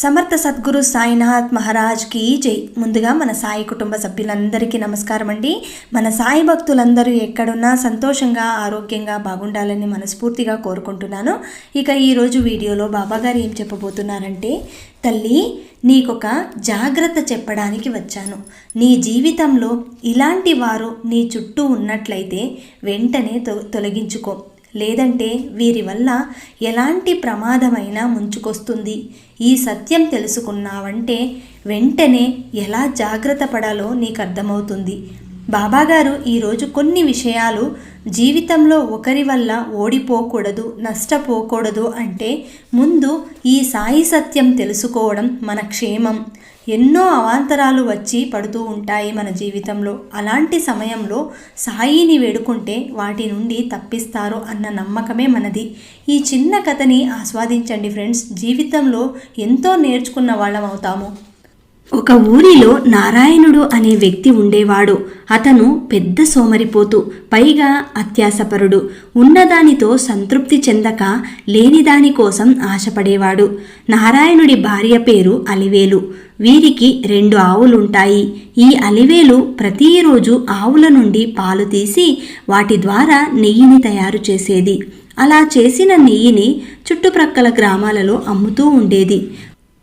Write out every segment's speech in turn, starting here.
సమర్థ సద్గురు సాయినాథ్ మహారాజ్కి జై. ముందుగా మన సాయి కుటుంబ సభ్యులందరికీ నమస్కారం అండి మన సాయి భక్తులందరూ ఎక్కడున్నా సంతోషంగా ఆరోగ్యంగా బాగుండాలని మనస్ఫూర్తిగా కోరుకుంటున్నాను. ఇక ఈరోజు వీడియోలో బాబాగారు ఏం చెప్పబోతున్నారంటే తల్లి నీకొక జాగ్రత్త చెప్పడానికి వచ్చాను. నీ జీవితంలో ఇలాంటి వారు నీ చుట్టూ ఉన్నట్లయితే వెంటనే తొ- తొలగించుకో. లేదంటే వీరి వల్ల ఎలాంటి ప్రమాదమైనా ముంచుకొస్తుంది. ఈ సత్యం తెలుసుకున్నావంటే వెంటనే ఎలా జాగ్రత్త పడాలో నీకు అర్థమవుతుంది బాబాగారు ఈరోజు కొన్ని విషయాలు జీవితంలో ఒకరి వల్ల ఓడిపోకూడదు నష్టపోకూడదు అంటే ముందు ఈ సాయి సత్యం తెలుసుకోవడం మన క్షేమం. ఎన్నో అవాంతరాలు వచ్చి పడుతూ ఉంటాయి మన జీవితంలో. అలాంటి సమయంలో సాయిని వేడుకుంటే వాటి నుండి తప్పిస్తారు అన్న నమ్మకమే మనది. ఈ చిన్న కథని ఆస్వాదించండి ఫ్రెండ్స్. జీవితంలో ఎంతో నేర్చుకున్న వాళ్ళం అవుతాము. ఒక ఊరిలో నారాయణుడు అనే వ్యక్తి ఉండేవాడు. అతను పెద్ద సోమరిపోతు పైగా అత్యాసపరుడు. ఉన్నదానితో సంతృప్తి చెందక లేనిదాని కోసం ఆశపడేవాడు. నారాయణుడి భార్య పేరు అలివేలు. వీరికి రెండు ఆవులుంటాయి. ఈ అలివేలు ప్రతిరోజు ఆవుల నుండి పాలు తీసి వాటి ద్వారా నెయ్యిని తయారు చేసేది. అలా చేసిన నెయ్యిని చుట్టుప్రక్కల గ్రామాలలో అమ్ముతూ ఉండేది.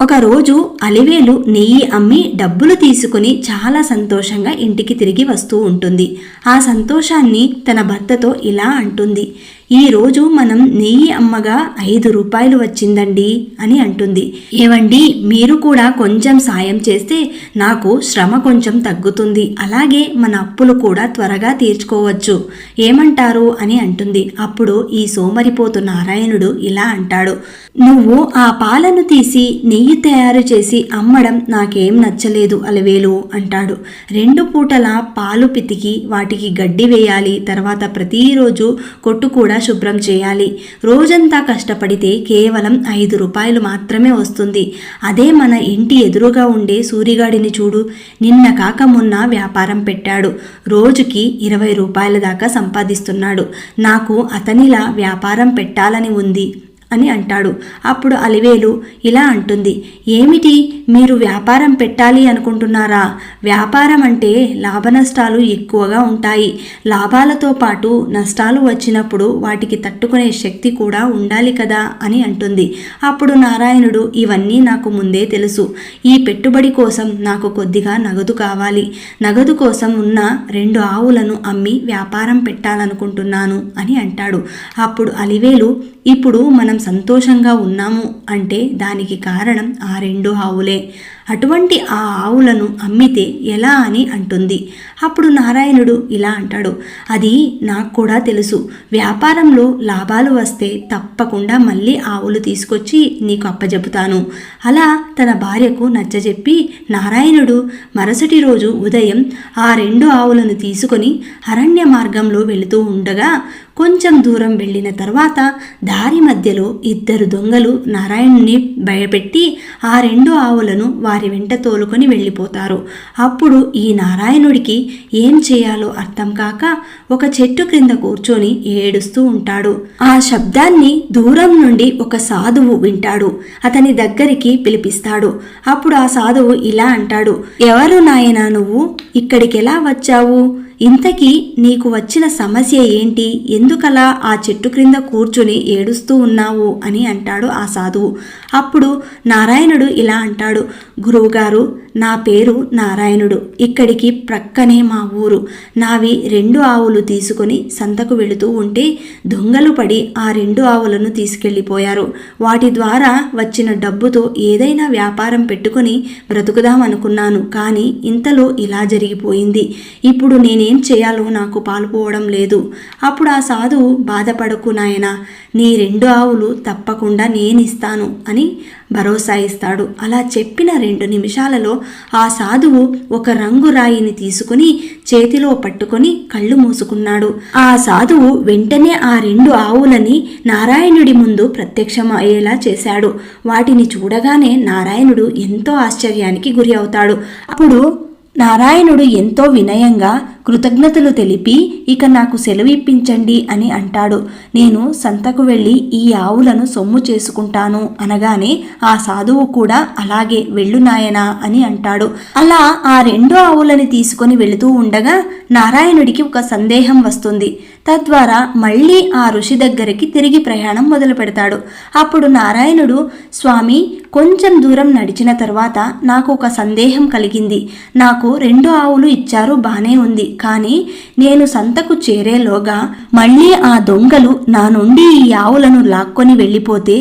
ఒకరోజు అలివేలు నెయ్యి అమ్మి డబ్బులు తీసుకుని చాలా సంతోషంగా ఇంటికి తిరిగి వస్తూ ఉంటుంది. ఆ సంతోషాన్ని తన భర్తతో ఇలా అంటుంది. ఈరోజు మనం నెయ్యి అమ్మగా ఐదు రూపాయలు వచ్చిందండి అని అంటుంది. ఏవండి మీరు కూడా కొంచెం సాయం చేస్తే నాకు శ్రమ కొంచెం తగ్గుతుంది. అలాగే మన అప్పులు కూడా త్వరగా తీర్చుకోవచ్చు. ఏమంటారు అని అంటుంది. అప్పుడు ఈ సోమరిపోతు నారాయణుడు ఇలా అంటాడు. నువ్వు ఆ పాలను తీసి నెయ్యి తయారు చేసి అమ్మడం నాకేం నచ్చలేదు అలవేలు అంటాడు. రెండు పూటల పాలు పితికి వాటికి గడ్డి వేయాలి తర్వాత ప్రతిరోజు కొట్టు కూడా శుభ్రం చేయాలి. రోజంతా కష్టపడితే కేవలం ఐదు రూపాయలు మాత్రమే వస్తుంది. అదే మన ఇంటి ఎదురుగా ఉండే సూరిగాడిని చూడు. నిన్న కాక మొన్న వ్యాపారం పెట్టాడు. రోజుకి ఇరవై రూపాయల దాకా సంపాదిస్తున్నాడు. నాకు అతనిలా వ్యాపారం పెట్టాలని ఉంది. అని అంటాడు. అప్పుడు అలివేలు ఇలా అంటుంది ఏమిటి? మీరు వ్యాపారం పెట్టాలి అనుకుంటున్నారా? వ్యాపారం అంటే లాభనష్టాలు ఎక్కువగా ఉంటాయి. లాభాలతో పాటు నష్టాలు వచ్చినప్పుడు వాటికి తట్టుకునే శక్తి కూడా ఉండాలి కదా? అని అంటుంది. అప్పుడు నారాయణుడు ఇవన్నీ నాకు ముందే తెలుసు. ఈ పెట్టుబడి కోసం నాకు కొద్దిగా నగదు కావాలి. నగదు కోసం ఉన్న రెండు ఆవులను అమ్మి వ్యాపారం పెట్టాలనుకుంటున్నాను అని అంటాడు. అప్పుడు అలివేలు ఇప్పుడు మనం సంతోషంగా ఉన్నాము అంటే దానికి కారణం ఆ రెండు ఆవులే. అటువంటి ఆ ఆవులను అమ్మితే ఎలా అని అంటుంది. అప్పుడు నారాయణుడు ఇలా అంటాడు. అది నాకు కూడా తెలుసు. వ్యాపారంలో లాభాలు వస్తే తప్పకుండా మళ్ళీ ఆవులు తీసుకొచ్చి నీకు అప్పజెపుతాను. అలా తన భార్యకు నచ్చజెప్పి నారాయణుడు మరుసటి రోజు ఉదయం ఆ రెండు ఆవులను తీసుకొని అరణ్య మార్గంలో వెళుతూ ఉండగా కొంచెం దూరం వెళ్ళిన తర్వాత దారి మధ్యలో ఇద్దరు దొంగలు నారాయణ్ని భయపెట్టి ఆ రెండు ఆవులను వారి వెంట తోలుకొని వెళ్ళిపోతారు. అప్పుడు ఈ నారాయణుడికి ఏం చేయాలో అర్థం కాక ఒక చెట్టు క్రింద కూర్చొని ఏడుస్తూ ఉంటాడు. ఆ శబ్దాన్ని దూరం నుండి ఒక సాధువు వింటాడు. అతని దగ్గరికి పిలిపిస్తాడు. అప్పుడు ఆ సాధువు ఇలా అంటాడు ఎవరు నాయనా నువ్వు? ఇక్కడికి ఎలా వచ్చావు? ఇంతకీ నీకు వచ్చిన సమస్య ఏంటి? ఎందుకలా ఆ చెట్టు క్రింద కూర్చుని ఏడుస్తూ ఉన్నావు? అని అంటాడు ఆ సాధువు. అప్పుడు నారాయణుడు ఇలా అంటాడు గురువుగారు నా పేరు నారాయణుడు. ఇక్కడికి ప్రక్కనే మా ఊరు. నావి రెండు ఆవులు తీసుకొని సంతకు వెళుతూ ఉంటే దొంగలు పడి ఆ రెండు ఆవులను తీసుకెళ్ళిపోయారు. వాటి ద్వారా వచ్చిన డబ్బుతో ఏదైనా వ్యాపారం పెట్టుకొని బ్రతుకుదామనుకున్నాను కానీ ఇంతలో ఇలా జరిగిపోయింది. ఇప్పుడు నేను చేయాలో నాకు పాలుపోవడం లేదు. అప్పుడు ఆ సాధువు బాధపడకు నాయనా నీ రెండు ఆవులు తప్పకుండా నేనిస్తాను అని భరోసా ఇస్తాడు. అలా చెప్పిన రెండు నిమిషాలలో ఆ సాధువు ఒక రంగు రాయిని తీసుకుని చేతిలో పట్టుకొని కళ్ళు మూసుకున్నాడు. ఆ సాధువు వెంటనే ఆ రెండు ఆవులని నారాయణుడి ముందు ప్రత్యక్షం అయ్యేలా చేశాడు. వాటిని చూడగానే నారాయణుడు ఎంతో ఆశ్చర్యానికి గురి అవుతాడు. అప్పుడు నారాయణుడు ఎంతో వినయంగా కృతజ్ఞతలు తెలిపి ఇక నాకు సెలవు ఇప్పించండి అని అంటాడు. నేను సంతకు వెళ్ళి ఈ ఆవులను సొమ్ము చేసుకుంటాను అనగానే ఆ సాధువు కూడా అలాగే వెళ్ళు నాయనా అని అంటాడు. అలా ఆ రెండు ఆవులని తీసుకొని వెళుతూ ఉండగా నారాయణుడికి ఒక సందేహం వస్తుంది. తద్వారా మళ్ళీ ఆ ఋషి దగ్గరికి తిరిగి ప్రయాణం మొదలు పెడతాడు అప్పుడు నారాయణుడు స్వామి కొంచెం దూరం నడిచిన తర్వాత నాకు ఒక సందేహం కలిగింది. నాకు రెండు ఆవులు ఇచ్చారు బానే ఉంది. కానీ నేను సంతకు చేరేలోగా మళ్ళీ ఆ దొంగలు నా నుండి ఈ ఆవులను లాక్కొని వెళ్ళిపోతే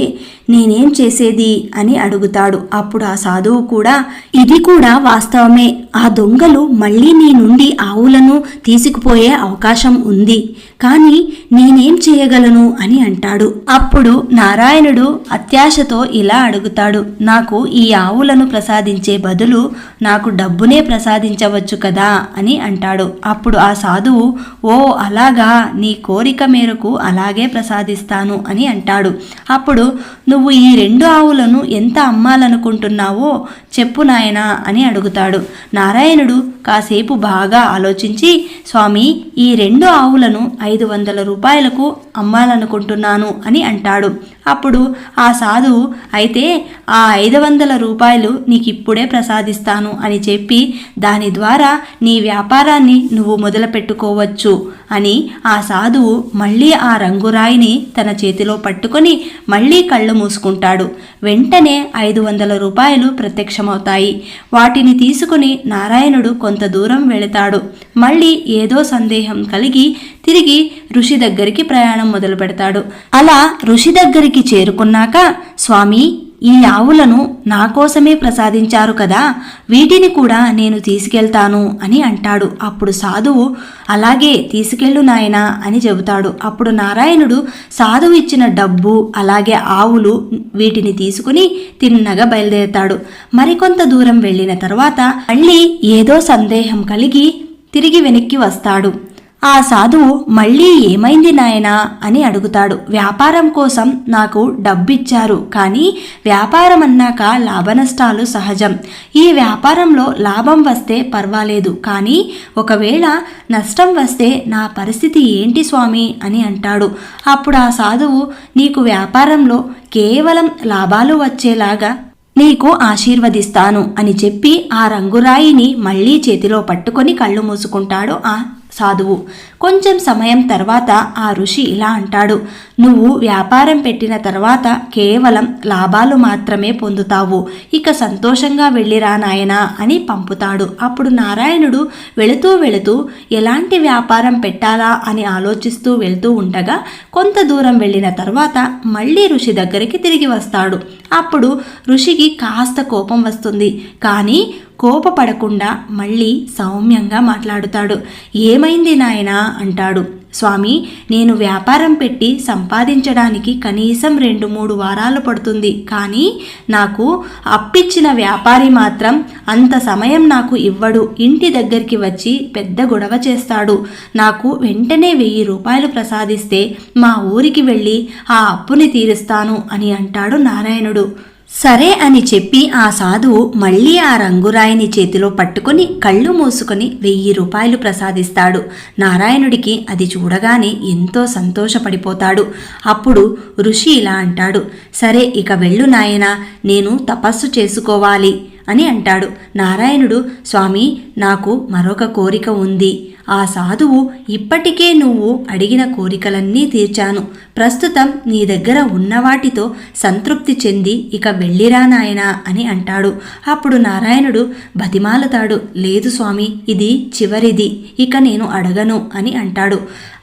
నేనేం చేసేది? అని అడుగుతాడు. అప్పుడు ఆ సాధువు కూడా ఇది కూడా వాస్తవమే. ఆ దొంగలు మళ్ళీ నీ నుండి ఆవులను తీసుకుపోయే అవకాశం ఉంది. కానీ నేనేం చేయగలను? అని అంటాడు. అప్పుడు నారాయణుడు అత్యాశతో ఇలా అడుగుతాడు. నాకు ఈ ఆవులను ప్రసాదించే బదులు నాకు డబ్బునే ప్రసాదించవచ్చు కదా? అని అంటాడు. అప్పుడు ఆ సాధువు ఓ అలాగా నీ కోరిక మేరకు అలాగే ప్రసాదిస్తాను అని అంటాడు. అప్పుడు నువ్వు ఈ రెండు ఆవులను ఎంత అమ్మాలనుకుంటున్నావో చెప్పు నాయనా అని అడుగుతాడు. నారాయణుడు కాసేపు బాగా ఆలోచించి స్వామి ఈ రెండు ఆవులను ఐదు వందల రూపాయలకు అమ్మాలనుకుంటున్నాను అని అంటాడు. అప్పుడు ఆ సాధువు అయితే ఆ ఐదు వందల రూపాయలు నీకు ఇప్పుడే ప్రసాదిస్తాను అని చెప్పి దాని ద్వారా నీ వ్యాపారాన్ని నువ్వు మొదలుపెట్టుకోవచ్చు అని ఆ సాధువు మళ్ళీ ఆ రంగురాయిని తన చేతిలో పట్టుకొని మళ్ళీ కళ్ళు మూసుకుంటాడు. వెంటనే ఐదు వందల రూపాయలు ప్రత్యక్షమవుతాయి. వాటిని తీసుకుని నారాయణుడు కొంత దూరం వెళతాడు. మళ్ళీ ఏదో సందేహం కలిగి తిరిగి ఋషి దగ్గరికి ప్రయాణం మొదలు పెడతాడు. అలా ఋషి దగ్గరికి చేరుకున్నాక స్వామి ఈ ఆవులను నా కోసమే ప్రసాదించారు కదా వీటిని కూడా నేను తీసుకెళ్తాను అని అంటాడు. అప్పుడు సాధువు అలాగే తీసుకెళ్ళు నాయనా అని చెబుతాడు. అప్పుడు నారాయణుడు సాధువు ఇచ్చిన డబ్బు అలాగే ఆవులు వీటిని తీసుకుని తిన్నగా బయలుదేరతాడు. మరికొంత దూరం వెళ్ళిన తర్వాత మళ్ళీ ఏదో సందేహం కలిగి తిరిగి వెనక్కి వస్తాడు. ఆ సాధువు మళ్ళీ ఏమైంది నాయనా? అని అడుగుతాడు. వ్యాపారం కోసం నాకు డబ్బిచ్చారు. కానీ వ్యాపారం అన్నాక లాభనష్టాలు సహజం. ఈ వ్యాపారంలో లాభం వస్తే పర్వాలేదు. కానీ ఒకవేళ నష్టం వస్తే నా పరిస్థితి ఏంటి స్వామి? అని అంటాడు. అప్పుడు ఆ సాధువు నీకు వ్యాపారంలో కేవలం లాభాలు వచ్చేలాగా నీకు ఆశీర్వదిస్తాను అని చెప్పి ఆ రంగురాయిని మళ్ళీ చేతిలో పట్టుకొని కళ్ళు మూసుకుంటాడు ఆ సాధువు. కొంచెం సమయం తర్వాత ఆ ఋషి ఇలా అంటాడు నువ్వు వ్యాపారం పెట్టిన తర్వాత కేవలం లాభాలు మాత్రమే పొందుతావు. ఇక సంతోషంగా వెళ్ళిరా నాయనా అని పంపుతాడు. అప్పుడు నారాయణుడు వెళుతూ వెళుతూ ఎలాంటి వ్యాపారం పెట్టాలా అని ఆలోచిస్తూ వెళ్తూ ఉండగా కొంత దూరం వెళ్ళిన తర్వాత మళ్ళీ ఋషి దగ్గరికి తిరిగి వస్తాడు. అప్పుడు ఋషికి కాస్త కోపం వస్తుంది. కానీ కోపపడకుండా మళ్ళీ సౌమ్యంగా మాట్లాడుతాడు. ఏమైంది నాయనా? అంటాడు. స్వామి నేను వ్యాపారం పెట్టి సంపాదించడానికి కనీసం రెండు మూడు వారాలు పడుతుంది. కానీ నాకు అప్పిచ్చిన వ్యాపారి మాత్రం అంత సమయం నాకు ఇవ్వడు. ఇంటి దగ్గరికి వచ్చి పెద్ద గొడవ చేస్తాడు. నాకు వెంటనే వెయ్యి రూపాయలు ప్రసాదిస్తే మా ఊరికి వెళ్ళి ఆ అప్పుని తీరుస్తాను అని అంటాడు నారాయణుడు. సరే అని చెప్పి ఆ సాధువు మళ్ళీ ఆ రంగురాయిని చేతిలో పట్టుకొని కళ్ళు మూసుకొని వెయ్యి రూపాయలు ప్రసాదిస్తాడు. నారాయణుడికి అది చూడగానే ఎంతో సంతోషపడిపోతాడు. అప్పుడు ఋషి ఇలా అంటాడు. సరే ఇక వెళ్ళు నాయనా నేను తపస్సు చేసుకోవాలి. అని అంటాడు. నారాయణుడు స్వామి నాకు మరొక కోరిక ఉంది. ఆ సాధువు ఇప్పటికే నువ్వు అడిగిన కోరికలన్నీ తీర్చాను. ప్రస్తుతం నీ దగ్గర ఉన్న వాటితో సంతృప్తి చెంది ఇక వెళ్ళిరా నాయనా అని అంటాడు. అప్పుడు నారాయణుడు బతిమాలతాడు. లేదు స్వామి ఇది చివరిది. ఇక నేను అడగను అని అంటాడు.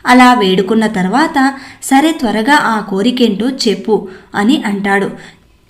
అలా వేడుకున్న తర్వాత సరే త్వరగా ఆ కోరికేంటో చెప్పు అని అంటాడు.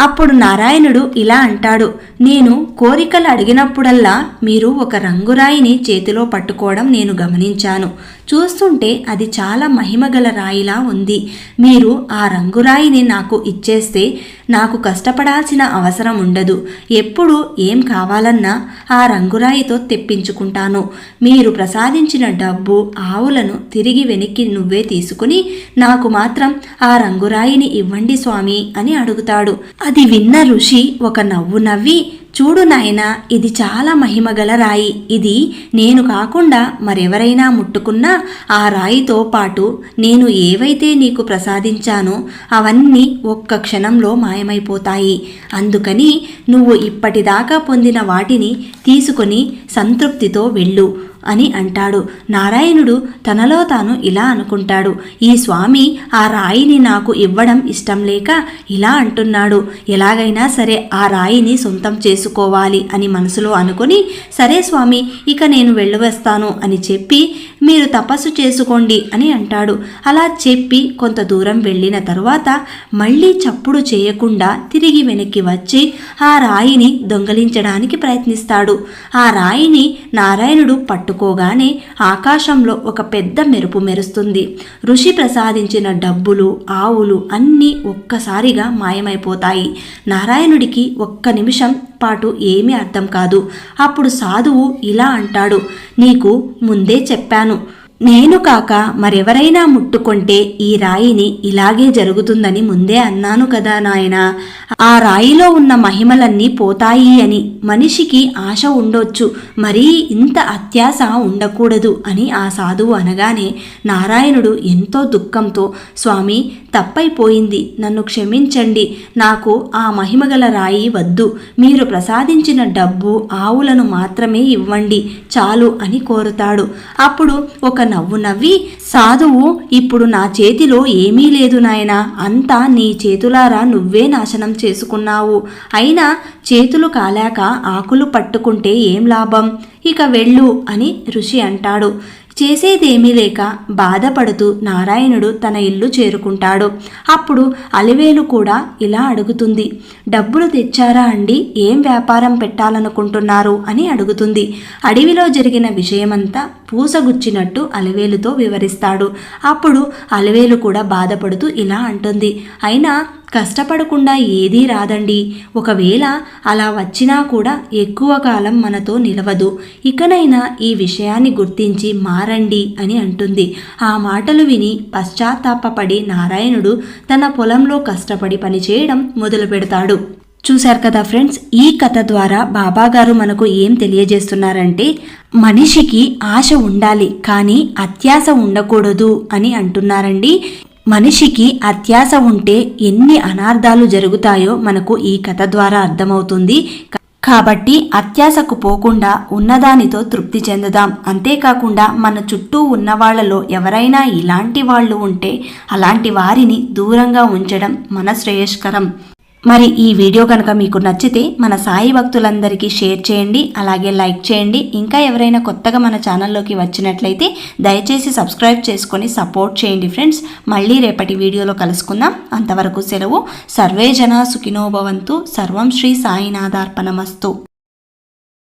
అప్పుడు నారాయణుడు ఇలా అంటాడు నేను కోరికలు అడిగినప్పుడల్లా మీరు ఒక రంగురాయిని చేతిలో పట్టుకోవడం నేను గమనించాను. చూస్తుంటే అది చాలా మహిమగల రాయిలా ఉంది. మీరు ఆ రంగురాయిని నాకు ఇచ్చేస్తే నాకు కష్టపడాల్సిన అవసరం ఉండదు. ఎప్పుడు ఏం కావాలన్నా ఆ రంగురాయితో తెప్పించుకుంటాను. మీరు ప్రసాదించిన డబ్బు ఆవులను తిరిగి వెనక్కి నువ్వే తీసుకుని నాకు మాత్రం ఆ రంగురాయిని ఇవ్వండి స్వామి అని అడుగుతాడు. అది విన్న ఋషి ఒక నవ్వు నవ్వి చూడు నాయనా ఇది చాలా మహిమగల రాయి. ఇది నేను కాకుండా మరెవరైనా ముట్టుకున్నా ఆ రాయితో పాటు నేను ఏవైతే నీకు ప్రసాదించానో అవన్నీ ఒక్క క్షణంలో మాయమైపోతాయి. అందుకని నువ్వు ఇప్పటిదాకా పొందిన వాటిని తీసుకొని సంతృప్తితో వెళ్ళు. అని అంటాడు. నారాయణుడు తనలో తాను ఇలా అనుకుంటాడు. ఈ స్వామి ఆ రాయిని నాకు ఇవ్వడం ఇష్టం లేక ఇలా అంటున్నాడు. ఎలాగైనా సరే ఆ రాయిని సొంతం చేసుకోవాలి అని మనసులో అనుకుని సరే స్వామి ఇక నేను వెళ్ళవస్తాను అని చెప్పి మీరు తపస్సు చేసుకోండి అని అంటాడు. అలా చెప్పి కొంత దూరం వెళ్ళిన తరువాత మళ్ళీ చప్పుడు చేయకుండా తిరిగి వెనక్కి వచ్చి ఆ రాయిని దొంగలించడానికి ప్రయత్నిస్తాడు. ఆ రాయిని నారాయణుడు పట్టు పట్టుకోగానే ఆకాశంలో ఒక పెద్ద మెరుపు మెరుస్తుంది. ఋషి ప్రసాదించిన డబ్బులు ఆవులు అన్నీ ఒక్కసారిగా మాయమైపోతాయి. నారాయణుడికి ఒక్క నిమిషం పాటు ఏమీ అర్థం కాదు. అప్పుడు సాధువు ఇలా అంటాడు నీకు ముందే చెప్పాను నేను కాక మరెవరైనా ముట్టుకుంటే ఈ రాయిని ఇలాగే జరుగుతుందని ముందే అన్నాను కదా నాయన. ఆ రాయిలో ఉన్న మహిమలన్నీ పోతాయి అని మనిషికి ఆశ ఉండొచ్చు. మరీ ఇంత అత్యాశ ఉండకూడదు అని ఆ సాధువు అనగానే నారాయణుడు ఎంతో దుఃఖంతో స్వామి తప్పైపోయింది. నన్ను క్షమించండి. నాకు ఆ మహిమగల రాయి వద్దు. మీరు ప్రసాదించిన డబ్బు ఆవులను మాత్రమే ఇవ్వండి. చాలు అని కోరుతాడు. అప్పుడు ఒక నవ్వు నవ్వి సాధువు ఇప్పుడు నా చేతిలో ఏమీ లేదు నాయనా. అంతా నీ చేతులారా నువ్వే నాశనం చేసుకున్నావు. అయినా చేతులు కాలాక ఆకులు పట్టుకుంటే ఏం లాభం? ఇక వెళ్ళు అని ఋషి అంటాడు. చేసేదేమీ లేక బాధపడుతూ నారాయణుడు తన ఇల్లు చేరుకుంటాడు. అప్పుడు అలివేలు కూడా ఇలా అడుగుతుంది. డబ్బులు తెచ్చారా అండి? ఏం వ్యాపారం పెట్టాలనుకుంటున్నారు? అని అడుగుతుంది. అడవిలో జరిగిన విషయమంతా పూసగుచ్చినట్టు అలివేలుతో వివరిస్తాడు. అప్పుడు అలివేలు కూడా బాధపడుతూ ఇలా అంటుంది. అయినా కష్టపడకుండా ఏదీ రాదండి. ఒకవేళ అలా వచ్చినా కూడా ఎక్కువ కాలం మనతో నిలవదు. ఇకనైనా ఈ విషయాన్ని గుర్తించి మారండి అని అంటుంది. ఆ మాటలు విని పశ్చాత్తాపపడి నారాయణుడు తన పొలంలో కష్టపడి పనిచేయడం మొదలు పెడతాడు చూశారు కదా ఫ్రెండ్స్ ఈ కథ ద్వారా బాబాగారు మనకు ఏం తెలియజేస్తున్నారంటే మనిషికి ఆశ ఉండాలి కానీ అత్యాశ ఉండకూడదు అని అంటున్నారండి. మనిషికి అత్యాశ ఉంటే ఎన్ని అనార్థాలు జరుగుతాయో మనకు ఈ కథ ద్వారా అర్థమవుతుంది. కాబట్టి అత్యాశకు పోకుండా ఉన్నదానితో తృప్తి చెందుదాం. అంతేకాకుండా మన చుట్టూ ఉన్న వాళ్ళలో ఎవరైనా ఇలాంటి వాళ్ళు ఉంటే అలాంటి వారిని దూరంగా ఉంచడం మన శ్రేయస్కరం. మరి ఈ వీడియో కనుక మీకు నచ్చితే మన సాయి భక్తులందరికీ షేర్ చేయండి అలాగే లైక్ చేయండి. ఇంకా ఎవరైనా కొత్తగా మన ఛానల్లోకి వచ్చినట్లయితే దయచేసి సబ్స్క్రైబ్ చేసుకొని సపోర్ట్ చేయండి ఫ్రెండ్స్. మళ్ళీ రేపటి వీడియోలో కలుసుకుందాం. అంతవరకు సెలవు. సర్వే జన సుఖినోభవంతు సర్వం శ్రీ సాయినాథార్పణమస్తు.